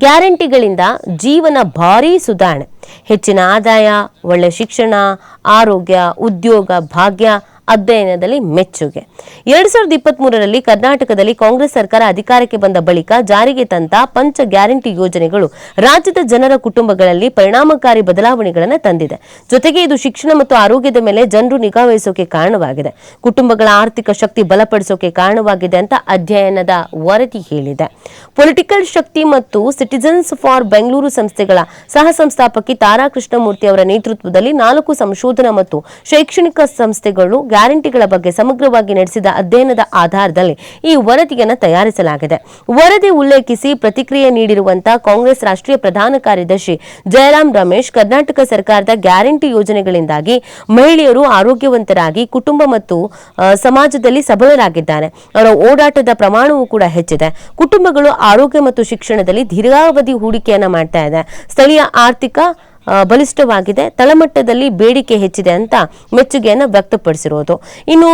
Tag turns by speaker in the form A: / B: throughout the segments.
A: ಗ್ಯಾರಂಟಿಗಳಿಂದ ಜೀವನ ಭಾರಿ ಸುಧಾರಣೆ. ಹೆಚ್ಚಿನ ಆದಾಯ ಒಳ್ಳೆ ಶಿಕ್ಷಣ ಆರೋಗ್ಯ ಉದ್ಯೋಗ ಭಾಗ್ಯ ಅಧ್ಯಯನದಲ್ಲಿ ಮೆಚ್ಚುಗೆ. ಎರಡ್ ಸಾವಿರದ ಇಪ್ಪತ್ತ್ ಮೂರರಲ್ಲಿ ಕರ್ನಾಟಕದಲ್ಲಿ ಕಾಂಗ್ರೆಸ್ ಸರ್ಕಾರ ಅಧಿಕಾರಕ್ಕೆ ಬಂದ ಬಳಿಕ ಜಾರಿಗೆ ತಂದ ಪಂಚ ಗ್ಯಾರಂಟಿ ಯೋಜನೆಗಳು ರಾಜ್ಯದ ಜನರ ಕುಟುಂಬಗಳಲ್ಲಿ ಪರಿಣಾಮಕಾರಿ ಬದಲಾವಣೆಗಳನ್ನು ತಂದಿದೆ. ಜೊತೆಗೆ ಇದು ಶಿಕ್ಷಣ ಮತ್ತು ಆರೋಗ್ಯದ ಮೇಲೆ ಜನರು ನಿಗಾ ವಹಿಸೋಕೆ ಕಾರಣವಾಗಿದೆ. ಕುಟುಂಬಗಳ ಆರ್ಥಿಕ ಶಕ್ತಿ ಬಲಪಡಿಸೋಕೆ ಕಾರಣವಾಗಿದೆ ಅಂತ ಅಧ್ಯಯನದ ವರದಿ ಹೇಳಿದೆ. ಪೊಲಿಟಿಕಲ್ ಶಕ್ತಿ ಮತ್ತು ಸಿಟಿಜನ್ಸ್ ಫಾರ್ ಬೆಂಗಳೂರು ಸಂಸ್ಥೆಗಳ ಸಹ ಸಂಸ್ಥಾಪಕಿ ತಾರಾ ಕೃಷ್ಣಮೂರ್ತಿ ಅವರ ನೇತೃತ್ವದಲ್ಲಿ ನಾಲ್ಕು ಸಂಶೋಧನಾ ಮತ್ತು ಶೈಕ್ಷಣಿಕ ಸಂಸ್ಥೆಗಳು ಗ್ಯಾರಂಟಿಗಳ ಬಗ್ಗೆ ಸಮಗ್ರವಾಗಿ ನಡೆಸಿದ ಅಧ್ಯಯನದ ಆಧಾರದಲ್ಲಿ ಈ ವರದಿಯನ್ನು ತಯಾರಿಸಲಾಗಿದೆ. ವರದಿ ಉಲ್ಲೇಖಿಸಿ ಪ್ರತಿಕ್ರಿಯೆ ನೀಡಿರುವಂತಹ ಕಾಂಗ್ರೆಸ್ ರಾಷ್ಟ್ರೀಯ ಪ್ರಧಾನ ಕಾರ್ಯದರ್ಶಿ ಜಯರಾಮ್ ರಮೇಶ್, ಕರ್ನಾಟಕ ಸರ್ಕಾರದ ಗ್ಯಾರಂಟಿ ಯೋಜನೆಗಳಿಂದಾಗಿ ಮಹಿಳೆಯರು ಆರೋಗ್ಯವಂತರಾಗಿ ಕುಟುಂಬ ಮತ್ತು ಸಮಾಜದಲ್ಲಿ ಸಬಲರಾಗಿದ್ದಾರೆ. ಅವರ ಓಡಾಟದ ಪ್ರಮಾಣವೂ ಕೂಡ ಹೆಚ್ಚಿದೆ. ಕುಟುಂಬಗಳು ಆರೋಗ್ಯ ಮತ್ತು ಶಿಕ್ಷಣದಲ್ಲಿ ದೀರ್ಘಾವಧಿ ಹೂಡಿಕೆಯನ್ನ ಮಾಡ್ತಾ ಇದೆ. ಸ್ಥಳೀಯ ಆರ್ಥಿಕ ಬಲಿಷ್ಠವಾಗಿದೆ. ತಳಮಟ್ಟದಲ್ಲಿ ಬೇಡಿಕೆ ಹೆಚ್ಚಿದೆ ಅಂತ ಮೆಚ್ಚುಗೆಯನ್ನು ವ್ಯಕ್ತಪಡಿಸಿರೋದು. ಇನ್ನು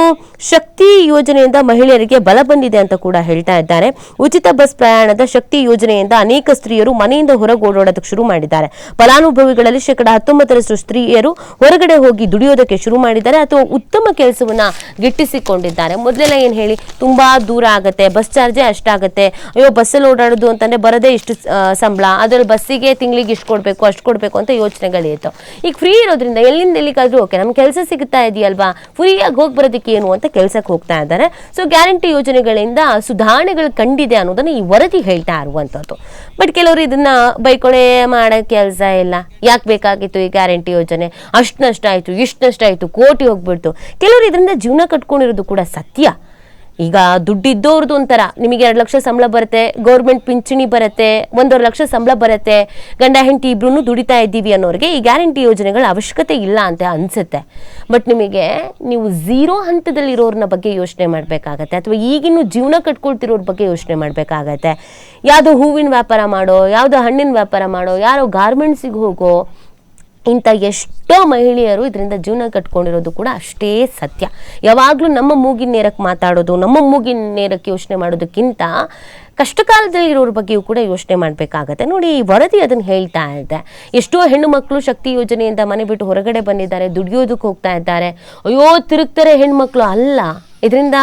A: ಶಕ್ತಿ ಯೋಜನೆಯಿಂದ ಮಹಿಳೆಯರಿಗೆ ಬಲ ಬಂದಿದೆ ಅಂತ ಕೂಡ ಹೇಳ್ತಾ ಇದ್ದಾರೆ. ಉಚಿತ ಬಸ್ ಪ್ರಯಾಣದ ಶಕ್ತಿ ಯೋಜನೆಯಿಂದ ಅನೇಕ ಸ್ತ್ರೀಯರು ಮನೆಯಿಂದ ಹೊರಗೆ ಓಡಾಡೋದಕ್ಕೆ ಶುರು ಮಾಡಿದ್ದಾರೆ. ಫಲಾನುಭವಿಗಳಲ್ಲಿ ಶೇಕಡ ಹತ್ತೊಂಬತ್ತರಷ್ಟು ಸ್ತ್ರೀಯರು ಹೊರಗಡೆ ಹೋಗಿ ದುಡಿಯೋದಕ್ಕೆ ಶುರು ಮಾಡಿದ್ದಾರೆ. ಅಥವಾ ಉತ್ತಮ ಕೆಲಸವನ್ನ ಗಿಟ್ಟಿಸಿಕೊಂಡಿದ್ದಾರೆ. ಮೊದಲೆಲ್ಲ ಏನು ಹೇಳಿ, ತುಂಬಾ ದೂರ ಆಗುತ್ತೆ, ಬಸ್ ಚಾರ್ಜೇ ಅಷ್ಟಾಗುತ್ತೆ. ಅಯ್ಯೋ, ಬಸ್ಸಲ್ಲಿ ಓಡಾಡೋದು ಅಂತಂದ್ರೆ ಬರದೇ ಇಷ್ಟು ಸಂಬಳ. ಅದ್ರಲ್ಲಿ ಬಸ್ಸಿಗೆ ತಿಂಗಳಿಗೆ ಇಷ್ಟು ಕೊಡಬೇಕು, ಅಷ್ಟು ಕೊಡಬೇಕು ಅಂತ ಯೋಚನೆಗಳಿತ್ತು ಈಗ ಫ್ರೀ ಇರೋದ್ರಿಂದ ಎಲ್ಲಿಂದ ಎಲ್ಲಿಗಾದ್ರೂ ಓಕೆ ನಮ್ಗೆ ಕೆಲಸ ಸಿಗ್ತಾ ಇದೆಯಲ್ವಾ? ಫ್ರೀಯಾಗಿ ಹೋಗಿ ಬರೋದಕ್ಕೆ ಏನು ಅಂತ ಕೆಲಸಕ್ಕೆ ಹೋಗ್ತಾ ಇದ್ದಾರೆ. ಸೊ ಗ್ಯಾರಂಟಿ ಯೋಜನೆಗಳಿಂದ ಸುಧಾರಣೆಗಳು ಕಂಡಿದೆ ಅನ್ನೋದನ್ನ ಈ ವರದಿ ಹೇಳ್ತಾ ಇರುವಂಥದ್ದು ಬಟ್ ಕೆಲವರು ಇದನ್ನ ಬೈಕೊಳೆ ಮಾಡೋ ಕೆಲಸ ಇಲ್ಲ. ಯಾಕೆ ಬೇಕಾಗಿತ್ತು ಈ ಗ್ಯಾರಂಟಿ ಯೋಜನೆ? ಅಷ್ಟು ನಷ್ಟ ಆಯಿತು ಇಷ್ಟು ನಷ್ಟ ಆಯಿತು ಕೋಟಿ ಹೋಗ್ಬಿಡ್ತು. ಕೆಲವರು ಇದರಿಂದ ಜೀವನ ಕಟ್ಕೊಂಡಿರೋದು ಕೂಡ ಸತ್ಯ. ಈಗ ದುಡ್ಡಿದ್ದವ್ರದ್ದು ಒಂಥರ. ನಿಮಗೆ ಎರಡು ಲಕ್ಷ ಸಂಬಳ ಬರುತ್ತೆ ಗೌರ್ಮೆಂಟ್ ಪಿಂಚಣಿ ಬರುತ್ತೆ, ಒಂದೂವರೆ ಲಕ್ಷ ಸಂಬಳ ಬರುತ್ತೆ, ಗಂಡ, ಹೆಂಡತಿ ಇಬ್ರು ದುಡಿತಾ ಇದ್ದೀವಿ ಅನ್ನೋರಿಗೆ ಈ ಗ್ಯಾರಂಟಿ ಯೋಜನೆಗಳ ಅವಶ್ಯಕತೆ ಇಲ್ಲ ಅಂತ ಅನಿಸುತ್ತೆ. ಬಟ್ ನಿಮಗೆ ನೀವು ಝೀರೋ ಹಂತದಲ್ಲಿರೋರ್ನ ಬಗ್ಗೆ ಯೋಚನೆ ಮಾಡಬೇಕಾಗತ್ತೆ, ಅಥವಾ ಈಗಿನ ಜೀವನ ಕಟ್ಕೊಳ್ತಿರೋರ ಬಗ್ಗೆ ಯೋಚನೆ ಮಾಡಬೇಕಾಗತ್ತೆ. ಯಾವುದೋ ಹೂವಿನ ವ್ಯಾಪಾರ ಮಾಡೋ, ಯಾವುದೋ ಹಣ್ಣಿನ ವ್ಯಾಪಾರ ಮಾಡೋ, ಯಾರೋ ಗಾರ್ಮೆಂಟ್ಸಿಗೆ ಹೋಗೋ ಇಂಥ ಎಷ್ಟೋ ಮಹಿಳೆಯರು ಇದರಿಂದ ಜೀವನ ಕಟ್ಕೊಂಡಿರೋದು ಕೂಡ ಅಷ್ಟೇ ಸತ್ಯ. ಯಾವಾಗಲೂ ನಮ್ಮ ಮೂಗಿನ ನೇರಕ್ಕೆ ಮಾತಾಡೋದು, ನಮ್ಮ ಮೂಗಿನ ನೇರಕ್ಕೆ ಯೋಚನೆ ಮಾಡೋದಕ್ಕಿಂತ ಕಷ್ಟಕಾಲದಲ್ಲಿರೋರ ಬಗ್ಗೆಯೂ ಕೂಡ ಯೋಚನೆ ಮಾಡಬೇಕಾಗತ್ತೆ. ನೋಡಿ, ಈ ವರದಿ ಅದನ್ನು ಹೇಳ್ತಾ ಇದೆ ಎಷ್ಟೋ ಹೆಣ್ಣು ಮಕ್ಕಳು ಶಕ್ತಿ ಯೋಜನೆಯಿಂದ ಮನೆ ಬಿಟ್ಟು ಹೊರಗಡೆ ಬಂದಿದ್ದಾರೆ, ದುಡಿಯೋದಕ್ಕೆ ಹೋಗ್ತಾ ಇದ್ದಾರೆ. ಅಯ್ಯೋ, ತಿರುಗ್ತಾರೆ ಹೆಣ್ಮಕ್ಳು ಅಲ್ಲ, ಇದರಿಂದ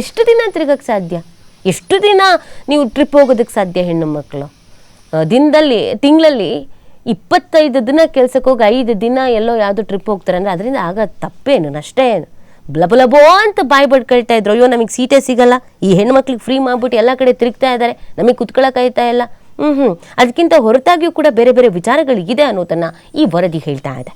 A: ಎಷ್ಟು ದಿನ ತಿರುಗಕ್ಕೆ ಸಾಧ್ಯ? ಎಷ್ಟು ದಿನ ನೀವು ಟ್ರಿಪ್ ಹೋಗೋದಕ್ಕೆ ಸಾಧ್ಯ ಹೆಣ್ಣು ಮಕ್ಕಳು? ದಿನದಲ್ಲಿ, ತಿಂಗಳಲ್ಲಿ ಇಪ್ಪತ್ತೈದು ದಿನ ಕೆಲ್ಸಕ್ಕೆ ಹೋಗಿ ಐದು ದಿನ ಎಲ್ಲೋ ಯಾವುದೋ ಟ್ರಿಪ್ ಹೋಗ್ತಾರೆ ಅಂದರೆ ಅದರಿಂದ ಆಗ ತಪ್ಪೇನು, ನಷ್ಟ ಏನು? ಬ್ಲಬಲಬೋ ಅಂತ ಬಾಯಿ ಬಡ್ಕೊಳ್ತಾ ಇದ್ರು. ಅಯ್ಯೋ, ನಮಗೆ ಸೀಟೇ ಸಿಗಲ್ಲ. ಈ ಹೆಣ್ಮಕ್ಳಿಗೆ ಫ್ರೀ ಮಾಡ್ಬಿಟ್ಟು ಎಲ್ಲ ಕಡೆ ತಿರುಗ್ತಾ ಇದ್ದಾರೆ ನಮಗೆ ಕುತ್ಕೊಳ್ಳೋಕ್ಕಾಯ್ತಾ ಇಲ್ಲ. ಹ್ಞೂ ಹ್ಞೂ ಅದಕ್ಕಿಂತ ಹೊರತಾಗಿಯೂ ಕೂಡ ಬೇರೆ ಬೇರೆ ವಿಚಾರಗಳು ಅನ್ನೋದನ್ನು ಈ ವರದಿ ಹೇಳ್ತಾ ಇದೆ.